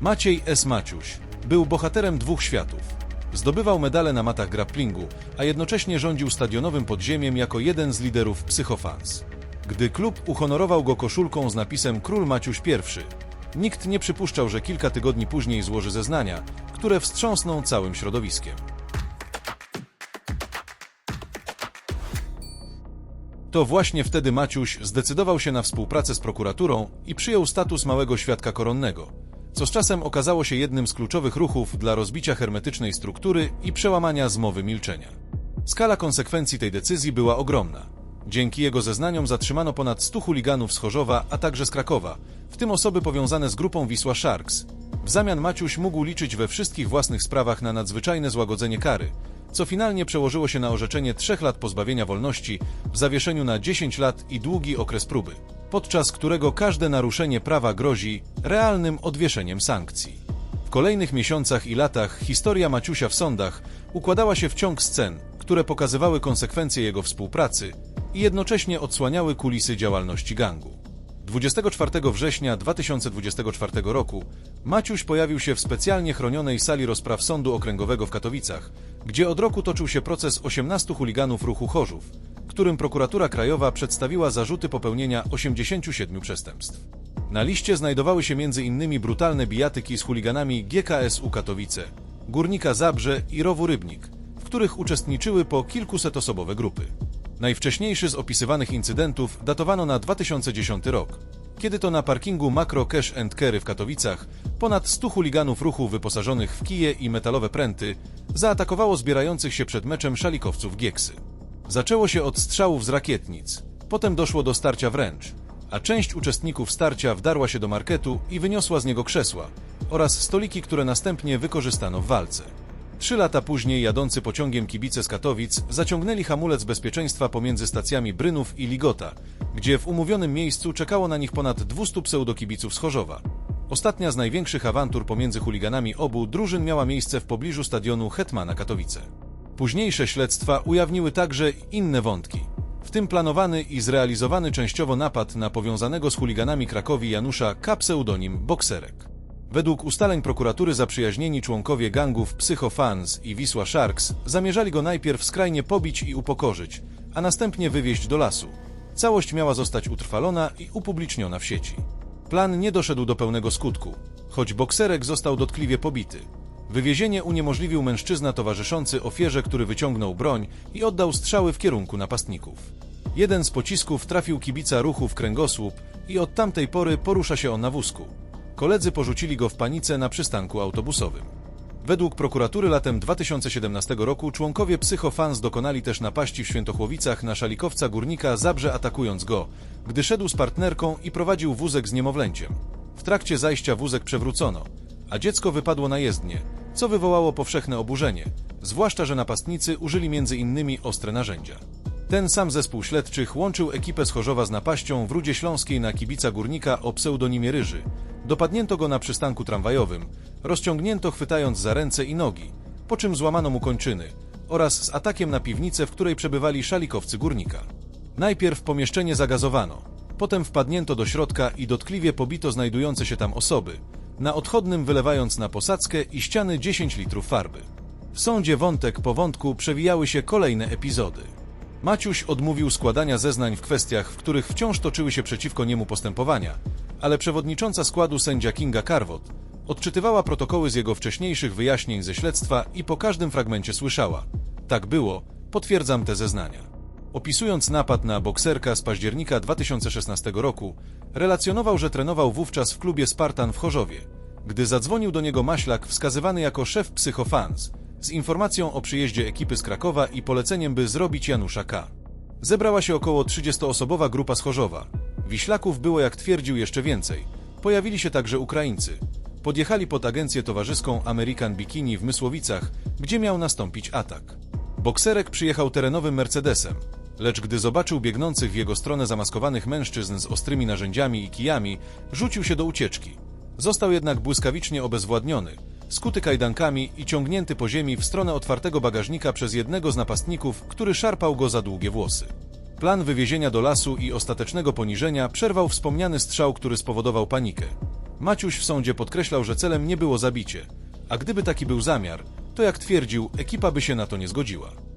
Maciej S. Maciuś był bohaterem dwóch światów. Zdobywał medale na matach grapplingu, a jednocześnie rządził stadionowym podziemiem jako jeden z liderów Psychofans. Gdy klub uhonorował go koszulką z napisem Król Maciuś I, nikt nie przypuszczał, że kilka tygodni później złoży zeznania, które wstrząsną całym środowiskiem. To właśnie wtedy Maciuś zdecydował się na współpracę z prokuraturą i przyjął status małego świadka koronnego, co z czasem okazało się jednym z kluczowych ruchów dla rozbicia hermetycznej struktury i przełamania zmowy milczenia. Skala konsekwencji tej decyzji była ogromna. Dzięki jego zeznaniom zatrzymano ponad 100 chuliganów z Chorzowa, a także z Krakowa, w tym osoby powiązane z grupą Wisła Sharks. W zamian Maciuś mógł liczyć we wszystkich własnych sprawach na nadzwyczajne złagodzenie kary, co finalnie przełożyło się na orzeczenie trzech lat pozbawienia wolności w zawieszeniu na 10 lat i długi okres próby, podczas którego każde naruszenie prawa grozi realnym odwieszeniem sankcji. W kolejnych miesiącach i latach historia Maciusia w sądach układała się w ciąg scen, które pokazywały konsekwencje jego współpracy i jednocześnie odsłaniały kulisy działalności gangu. 24 września 2024 roku Maciuś pojawił się w specjalnie chronionej sali rozpraw Sądu Okręgowego w Katowicach, gdzie od roku toczył się proces 18 chuliganów ruchu Chorzów, którym prokuratura krajowa przedstawiła zarzuty popełnienia 87 przestępstw. Na liście znajdowały się m.in. brutalne bijatyki z chuliganami GKS-u Katowice, Górnika Zabrze i Rowu Rybnik, w których uczestniczyły po kilkusetosobowe grupy. Najwcześniejszy z opisywanych incydentów datowano na 2010 rok, kiedy to na parkingu Macro Cash and Carry w Katowicach ponad 100 chuliganów ruchu wyposażonych w kije i metalowe pręty zaatakowało zbierających się przed meczem szalikowców Gieksy. Zaczęło się od strzałów z rakietnic, potem doszło do starcia wręcz, a część uczestników starcia wdarła się do marketu i wyniosła z niego krzesła oraz stoliki, które następnie wykorzystano w walce. Trzy lata później jadący pociągiem kibice z Katowic zaciągnęli hamulec bezpieczeństwa pomiędzy stacjami Brynów i Ligota, gdzie w umówionym miejscu czekało na nich ponad 200 pseudokibiców z Chorzowa. Ostatnia z największych awantur pomiędzy chuliganami obu drużyn miała miejsce w pobliżu stadionu Hetmana Katowice. Późniejsze śledztwa ujawniły także inne wątki, w tym planowany i zrealizowany częściowo napad na powiązanego z chuliganami Krakowi Janusza K. pseudonim Bokserek. Według ustaleń prokuratury zaprzyjaźnieni członkowie gangów Psychofans i Wisła Sharks zamierzali go najpierw skrajnie pobić i upokorzyć, a następnie wywieźć do lasu. Całość miała zostać utrwalona i upubliczniona w sieci. Plan nie doszedł do pełnego skutku, choć bokserek został dotkliwie pobity. Wywiezienie uniemożliwił mężczyzna towarzyszący ofierze, który wyciągnął broń i oddał strzały w kierunku napastników. Jeden z pocisków trafił kibica ruchu w kręgosłup i od tamtej pory porusza się on na wózku. Koledzy porzucili go w panice na przystanku autobusowym. Według prokuratury latem 2017 roku członkowie Psychofans dokonali też napaści w Świętochłowicach na szalikowca górnika Zabrze atakując go, gdy szedł z partnerką i prowadził wózek z niemowlęciem. W trakcie zajścia wózek przewrócono, a dziecko wypadło na jezdnię, co wywołało powszechne oburzenie, zwłaszcza, że napastnicy użyli innymi ostre narzędzia. Ten sam zespół śledczych łączył ekipę z Chorzowa z napaścią w Rudzie Śląskiej na kibica górnika o pseudonimie Ryży. Dopadnięto go na przystanku tramwajowym, rozciągnięto chwytając za ręce i nogi, po czym złamano mu kończyny, oraz z atakiem na piwnicę, w której przebywali szalikowcy górnika. Najpierw pomieszczenie zagazowano, potem wpadnięto do środka i dotkliwie pobito znajdujące się tam osoby, na odchodnym wylewając na posadzkę i ściany 10 litrów farby. W sądzie wątek po wątku przewijały się kolejne epizody. Maciuś odmówił składania zeznań w kwestiach, w których wciąż toczyły się przeciwko niemu postępowania, ale przewodnicząca składu sędzia Kinga Carvot odczytywała protokoły z jego wcześniejszych wyjaśnień ze śledztwa i po każdym fragmencie słyszała: Tak było, potwierdzam te zeznania. Opisując napad na bokserka z października 2016 roku, relacjonował, że trenował wówczas w klubie Spartan w Chorzowie, gdy zadzwonił do niego Maślak wskazywany jako szef Psychofans z informacją o przyjeździe ekipy z Krakowa i poleceniem, by zrobić Janusza K. Zebrała się około 30-osobowa grupa z Chorzowa. Wiślaków było, jak twierdził, jeszcze więcej. Pojawili się także Ukraińcy. Podjechali pod agencję towarzyską American Bikini w Mysłowicach, gdzie miał nastąpić atak. Bokserek przyjechał terenowym Mercedesem, lecz gdy zobaczył biegnących w jego stronę zamaskowanych mężczyzn z ostrymi narzędziami i kijami, rzucił się do ucieczki. Został jednak błyskawicznie obezwładniony, skuty kajdankami i ciągnięty po ziemi w stronę otwartego bagażnika przez jednego z napastników, który szarpał go za długie włosy. Plan wywiezienia do lasu i ostatecznego poniżenia przerwał wspomniany strzał, który spowodował panikę. Maciuś w sądzie podkreślał, że celem nie było zabicie, a gdyby taki był zamiar, to jak twierdził, ekipa by się na to nie zgodziła.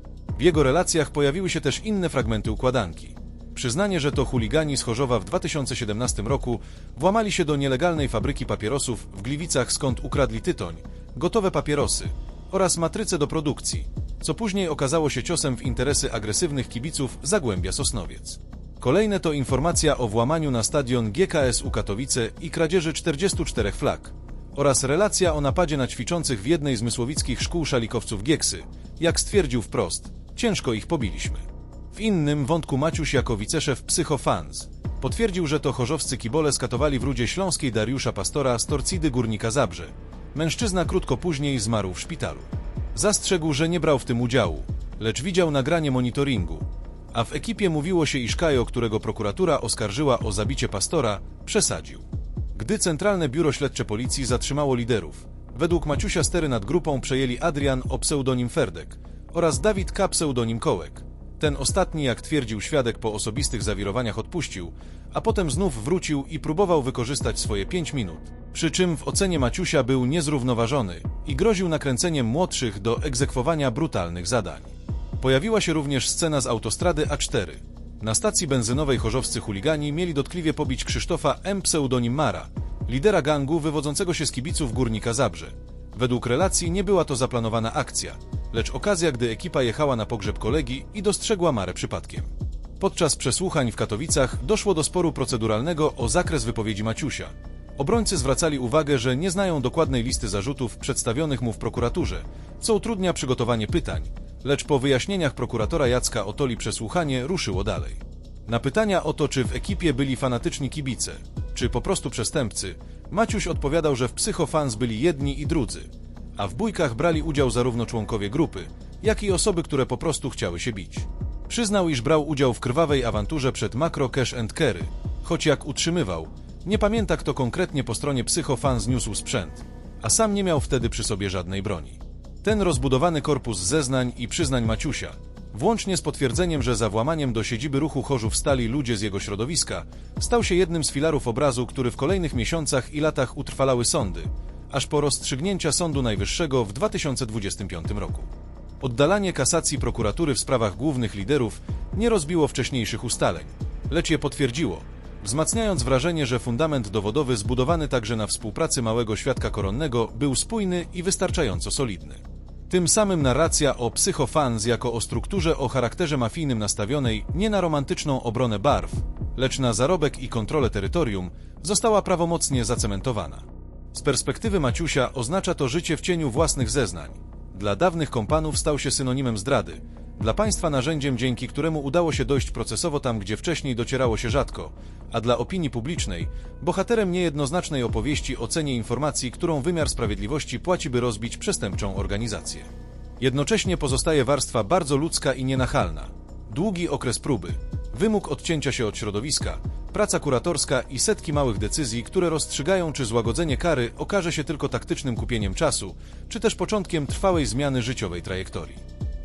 W jego relacjach pojawiły się też inne fragmenty układanki. Przyznanie, że to chuligani z Chorzowa w 2017 roku włamali się do nielegalnej fabryki papierosów w Gliwicach, skąd ukradli tytoń, gotowe papierosy oraz matryce do produkcji, co później okazało się ciosem w interesy agresywnych kibiców Zagłębia Sosnowiec. Kolejne to informacja o włamaniu na stadion GKS-u Katowice i kradzieży 44 flag oraz relacja o napadzie na ćwiczących w jednej z mysłowickich szkół szalikowców Gieksy. Jak stwierdził wprost, ciężko ich pobiliśmy. W innym wątku Maciuś jako wiceszef Psychofans potwierdził, że to chorzowscy kibole skatowali w Rudzie Śląskiej Dariusza Pastora z Torcidy Górnika Zabrze. Mężczyzna krótko później zmarł w szpitalu. Zastrzegł, że nie brał w tym udziału, lecz widział nagranie monitoringu, a w ekipie mówiło się, iż Kajo, którego prokuratura oskarżyła o zabicie pastora, przesadził. Gdy Centralne Biuro Śledcze Policji zatrzymało liderów, według Maciusia stery nad grupą przejęli Adrian o pseudonim Ferdek oraz Dawid K. pseudonim Kołek. Ten ostatni, jak twierdził świadek po osobistych zawirowaniach, odpuścił, a potem znów wrócił i próbował wykorzystać swoje pięć minut. Przy czym w ocenie Maciusia był niezrównoważony i groził nakręceniem młodszych do egzekwowania brutalnych zadań. Pojawiła się również scena z autostrady A4. Na stacji benzynowej chorzowscy chuligani mieli dotkliwie pobić Krzysztofa M. pseudonim Mara, lidera gangu wywodzącego się z kibiców Górnika Zabrze. Według relacji nie była to zaplanowana akcja, lecz okazja, gdy ekipa jechała na pogrzeb kolegi i dostrzegła Marę przypadkiem. Podczas przesłuchań w Katowicach doszło do sporu proceduralnego o zakres wypowiedzi Maciusia. Obrońcy zwracali uwagę, że nie znają dokładnej listy zarzutów przedstawionych mu w prokuraturze, co utrudnia przygotowanie pytań, lecz po wyjaśnieniach prokuratora Jacka Otoli przesłuchanie ruszyło dalej. Na pytania o to, czy w ekipie byli fanatyczni kibice, czy po prostu przestępcy, Maciuś odpowiadał, że w psychofans byli jedni i drudzy, a w bójkach brali udział zarówno członkowie grupy, jak i osoby, które po prostu chciały się bić. Przyznał, iż brał udział w krwawej awanturze przed Macro Cash and Carry, choć jak utrzymywał, nie pamięta kto konkretnie po stronie psychofan zniósł sprzęt, a sam nie miał wtedy przy sobie żadnej broni. Ten rozbudowany korpus zeznań i przyznań Maciusia, włącznie z potwierdzeniem, że za włamaniem do siedziby ruchu Chorzów stali ludzie z jego środowiska, stał się jednym z filarów obrazu, który w kolejnych miesiącach i latach utrwalały sądy, aż po rozstrzygnięcia Sądu Najwyższego w 2025 roku. Oddalanie kasacji prokuratury w sprawach głównych liderów nie rozbiło wcześniejszych ustaleń, lecz je potwierdziło, wzmacniając wrażenie, że fundament dowodowy zbudowany także na współpracy małego świadka koronnego był spójny i wystarczająco solidny. Tym samym narracja o psychofans jako o strukturze o charakterze mafijnym nastawionej nie na romantyczną obronę barw, lecz na zarobek i kontrolę terytorium, została prawomocnie zacementowana. Z perspektywy Maciusia oznacza to życie w cieniu własnych zeznań. Dla dawnych kompanów stał się synonimem zdrady, dla państwa narzędziem, dzięki któremu udało się dojść procesowo tam, gdzie wcześniej docierało się rzadko, a dla opinii publicznej bohaterem niejednoznacznej opowieści o cenie informacji, którą wymiar sprawiedliwości płaci, by rozbić przestępczą organizację. Jednocześnie pozostaje warstwa bardzo ludzka i nienachalna. Długi okres próby, wymóg odcięcia się od środowiska, praca kuratorska i setki małych decyzji, które rozstrzygają, czy złagodzenie kary okaże się tylko taktycznym kupieniem czasu, czy też początkiem trwałej zmiany życiowej trajektorii.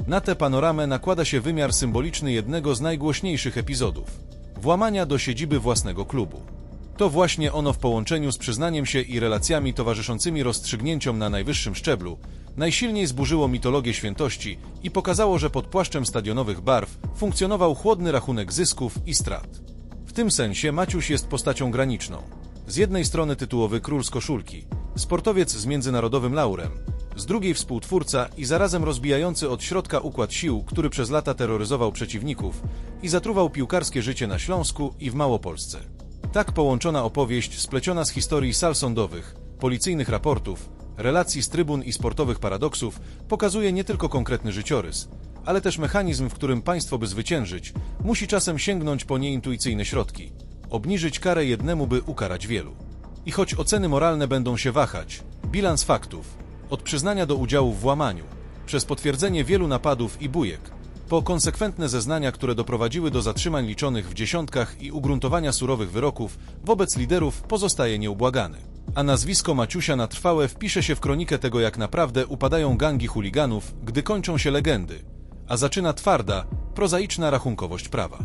Na tę panoramę nakłada się wymiar symboliczny jednego z najgłośniejszych epizodów włamania do siedziby własnego klubu. To właśnie ono w połączeniu z przyznaniem się i relacjami towarzyszącymi rozstrzygnięciom na najwyższym szczeblu najsilniej zburzyło mitologię świętości i pokazało, że pod płaszczem stadionowych barw funkcjonował chłodny rachunek zysków i strat. W tym sensie Maciuś jest postacią graniczną. Z jednej strony tytułowy król z koszulki, sportowiec z międzynarodowym laurem, z drugiej współtwórca i zarazem rozbijający od środka układ sił, który przez lata terroryzował przeciwników i zatruwał piłkarskie życie na Śląsku i w Małopolsce. Tak połączona opowieść, spleciona z historii sal sądowych, policyjnych raportów, relacji z trybun i sportowych paradoksów, pokazuje nie tylko konkretny życiorys, ale też mechanizm, w którym państwo, by zwyciężyć, musi czasem sięgnąć po nieintuicyjne środki, obniżyć karę jednemu, by ukarać wielu. I choć oceny moralne będą się wahać, bilans faktów, od przyznania do udziału w włamaniu, przez potwierdzenie wielu napadów i bujek, po konsekwentne zeznania, które doprowadziły do zatrzymań liczonych w dziesiątkach i ugruntowania surowych wyroków, wobec liderów pozostaje nieubłagany. A nazwisko Maciusia na trwałe wpisze się w kronikę tego, jak naprawdę upadają gangi chuliganów, gdy kończą się legendy, a zaczyna twarda, prozaiczna rachunkowość prawa.